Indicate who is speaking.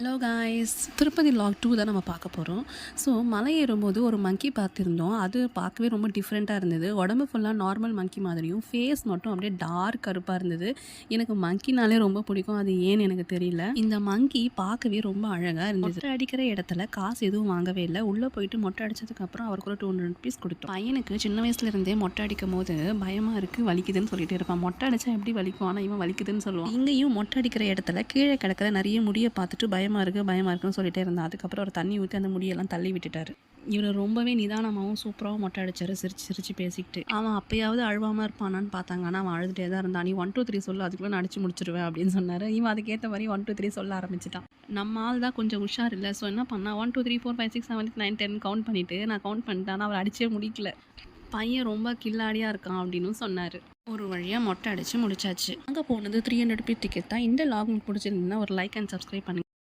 Speaker 1: Hello guys Tirupati vlog two தான் நம்ம பார்க்க போகிறோம் ஸோ மலை ஏறும்போது ஒரு மங்கி பார்த்துருந்தோம். அது பார்க்கவே ரொம்ப டிஃப்ரெண்ட்டாக இருந்தது. உடம்பு ஃபுல்லாக நார்மல் மங்கி மாதிரியும் ஃபேஸ் மட்டும் அப்படியே டார்க் கருப்பாக இருந்தது. எனக்கு மங்கினாலே ரொம்ப பிடிக்கும். அது ஏன்னு எனக்கு தெரியல. இந்த மங்கி பார்க்கவே ரொம்ப அழகாக இருந்தது. மொட்டை அடிக்கிற இடத்துல காசு எதுவும் வாங்கவே இல்லை. உள்ளே போயிட்டு மொட்டை அடிச்சதுக்கப்புறம் அவருக்கு ஒரு டூ ஹண்ட்ரட் ருபீஸ் கொடுத்தோம். பையனுக்கு சின்ன வயசுலேருந்தே மொட்டை அடிக்கும் போது பயமாக இருக்குது வலிக்குதுன்னு சொல்லிட்டு இருப்பான். மொட்டை அடித்தா எப்படி வலிக்கும்? ஆனால் இவன் வலிக்குதுன்னு சொல்லுவான். இங்கேயும் மொட்டை அடிக்கிற இடத்துல கீழே கிடக்கிற நிறைய முடியை பார்த்துட்டு பயம் பயமாக இருக்குது பயமாக இருக்குன்னு சொல்லிட்டே இருந்தான். அதுக்கப்புறம் ஒரு தண்ணி ஊற்றி அந்த முடியெல்லாம் தள்ளி விட்டுட்டாரு. இவர் ரொம்பவே நிதானமாகவும் சூப்பராகவும் மொட்டை அடிச்சாரு சிரிச்சு சிரிச்சு பேசிக்கிட்டு. அவன் அப்பயாவது அழுவாமல் இருப்பானான்னு பார்த்தாங்க. ஆனால் அவன் அழுதுகிட்டே தான் இருந்தான். நீ ஒன் டூ த்ரீ சொல்லு அதுக்குள்ளே நான் அடிச்சு முடிச்சிருவேன் அப்படின்னு சொன்னார். இவன் அதுக்கேற்ற மாதிரி ஒன் டூ த்ரீ சொல்ல ஆரம்பிச்சிட்டான். நம்ம ஆள் தான் கொஞ்சம் உஷார் இல்லை. ஸோ என்ன பண்ணா one two three four five six seven nine ten count பண்ணிவிட்டு நான் கவுண்ட் பண்ணிட்டேன். ஆனால் அவர் அடிச்சே முடிக்கல. பையன் ரொம்ப கில்லாடியாக இருக்கான் அப்படின்னு சொன்னார். ஒரு வழியாக மொட்டை அடித்து முடிச்சாச்சு. அங்கே போனது த்ரீ ஹண்ட்ரட் பி டிக்கெட் தான். இந்த லாக் பிடிச்சிருந்தீங்கன்னா ஒரு லைக் அண்ட் சப்ஸ்கிரைப் பண்ணுங்க.